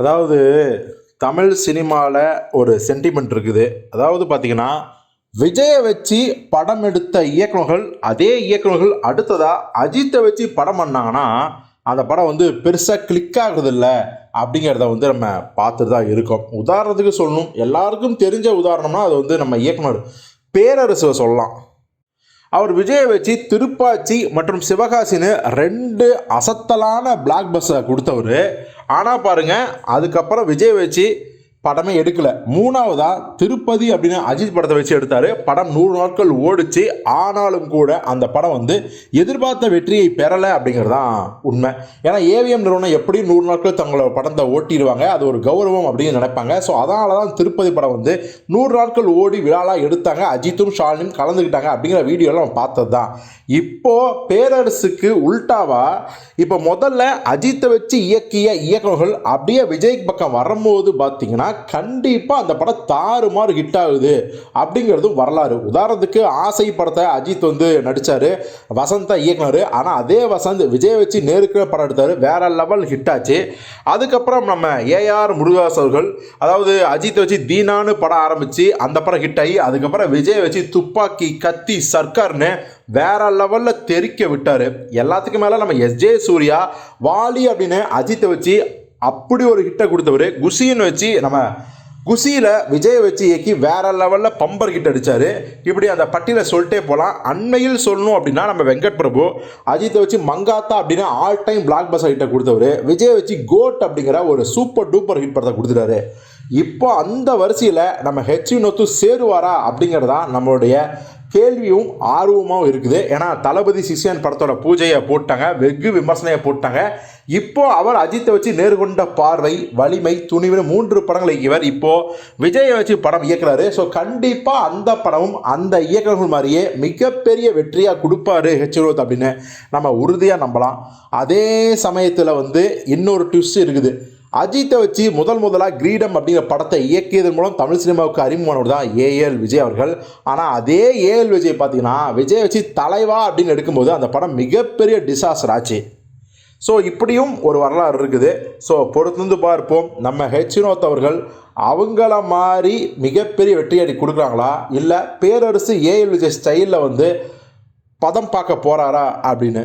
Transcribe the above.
அதாவது தமிழ் சினிமாவில் ஒரு சென்டிமெண்ட் இருக்குது. அதாவது பார்த்தீங்கன்னா விஜயை வச்சு படம் எடுத்த இயக்குனர்கள் அதே இயக்குனர்கள் அடுத்ததாக அஜித்தை வச்சு படம் பண்ணாங்கன்னா அந்த படம் வந்து பெருசாக கிளிக் ஆகுறதில்ல அப்படிங்கிறத வந்து நம்ம பார்த்துட்டு தான் இருக்கோம். உதாரணத்துக்கு சொல்லணும். எல்லாருக்கும் தெரிஞ்ச உதாரணம்னா அது வந்து நம்ம இயக்குனர் பேரரசுவை சொல்லலாம். அவர் விஜயை வச்சு திருப்பாச்சி மற்றும் சிவகாசின்னு ரெண்டு அசத்தலான பிளாக் பஸ்ஸை கொடுத்தவர். ஆனால் பாருங்க அதுக்கப்புறம் விஜய் வச்சு படமே எடுக்கல. மூணாவதா திருப்பதி அப்படின்னு அஜித் படத்தை வச்சு எடுத்தாரு. படம் நூறு நாட்கள் ஓடிச்சு. ஆனாலும் கூட அந்த படம் வந்து எதிர்பார்த்த வெற்றியை பெறலை அப்படிங்கிறது தான் உண்மை. ஏன்னா ஏவிஎம் நிறுவனம் எப்படி நூறு நாட்கள் தங்களோட படத்தை ஓட்டிடுவாங்க. அது ஒரு கௌரவம் அப்படின்னு நினைப்பாங்க. ஸோ அதனால தான் திருப்பதி படம் வந்து நூறு நாட்கள் ஓடி விழாலாம் எடுத்தாங்க. அஜித்தும் ஷாலினும் கலந்துக்கிட்டாங்க அப்படிங்கிற வீடியோலாம் நம்ம பார்த்தது தான் இப்போ பேரரசுக்கு உல்டாவா இப்போ முதல்ல அஜித்தை வச்சு இயக்கிய இயக்குநர்கள் அப்படியே விஜய் பக்கம் வரும்போது பார்த்தீங்கன்னா கண்டிப்பாக அந்த படம் தாறுமாறு ஹிட் ஆகுது அப்படிங்கிறதும் வரலாறு. உதாரணத்துக்கு ஆசை படத்தை அஜித் வந்து நடித்தார் வசந்தா இயக்குனர். ஆனால் அதே வசந்த் விஜய் வச்சு நேருக்கு படம் எடுத்தார். வேற லெவல் ஹிட் ஆச்சு. அதுக்கப்புறம் நம்ம ஏஆர் முருகாஸ் அவர்கள் அதாவது அஜித்தை வச்சு தீனான்னு படம் ஆரம்பித்து அந்த படம் ஹிட் ஆகி அதுக்கப்புறம் விஜய் வச்சு துப்பாக்கி கத்தி சர்க்கார்னு வேற லெவலில் தெறிக்க விட்டார். எல்லாத்துக்கும் மேலே நம்ம எஸ்ஜே சூர்யா வாலி அப்படின்னு அஜித்தை வச்சு அப்படி ஒரு ஹிட்டை கொடுத்தவர் குசின்னு வச்சு நம்ம குசியில் விஜயை வச்சு இயக்கி வேற லெவலில் பம்பர் ஹிட் அடித்தார் இப்படி அந்த பட்டியலை சொல்லிட்டே போகலாம் அண்மையில் சொல்லணும் அப்படின்னா நம்ம வெங்கட் பிரபு அஜித்தை வச்சு மங்காத்தா அப்படின்னா ஆல் டைம் பிளாக் பஸ்டர் ஹிட்டை கொடுத்தவர். விஜயை வச்சு கோட் அப்படிங்கிற ஒரு சூப்பர் டூப்பர் ஹிட் படத்தை கொடுத்துட்டாரு. இப்போ அந்த வரிசையில் நம்ம ஹெச் நொத்து சேருவாரா அப்படிங்கிறதான் நம்மளுடைய கேள்வியும் ஆர்வமாகவும் இருக்குது. ஏன்னா தளபதி சிசியன் படத்தோட பூஜையை போட்டாங்க வெகு விமர்சனையை போட்டாங்க. இப்போ அவர் அஜித்தை வச்சு நேர்கொண்ட பார்வை வலிமை துணிவு மூன்று படங்களை இவர் இப்போ விஜயை வச்சு படம் இயக்குறாரு. ஸோ கண்டிப்பாக அந்த படமும் அந்த இயக்குநர்கள் மாதிரியே மிகப்பெரிய வெற்றியாக கொடுப்பாரு ஹெச்ரோத் அப்படின்னு நம்ம உறுதியாக நம்பலாம். அதே சமயத்தில் வந்து இன்னொரு ட்விஸ்ட் இருக்குது. அஜித்தை வச்சு முதல் முதலாக கிரீடம் அப்படிங்கிற படத்தை இயக்கியதன் மூலம் தமிழ் சினிமாவுக்கு அறிமுகமானவர் தான் ஏஎல் விஜய் அவர்கள். ஆனால் அதே ஏஎல் விஜய் பார்த்தீங்கன்னா விஜய் வச்சு தலைவா அப்படின்னு எடுக்கும்போது அந்த படம் மிகப்பெரிய டிசாஸ்டர் ஆச்சு. ஸோ இப்படியும் ஒரு வரலாறு இருக்குது. ஸோ பொறுத்திருந்து பார்ப்போம். நம்ம ஹெச்னோத் அவர்கள் அவங்கள மாதிரி மிகப்பெரிய வெற்றியடி கொடுக்குறாங்களா? இல்லை பேரரசு ஏஎல் விஜய் ஸ்டைலில் வந்து பதம் பார்க்க போகிறாரா அப்படின்னு?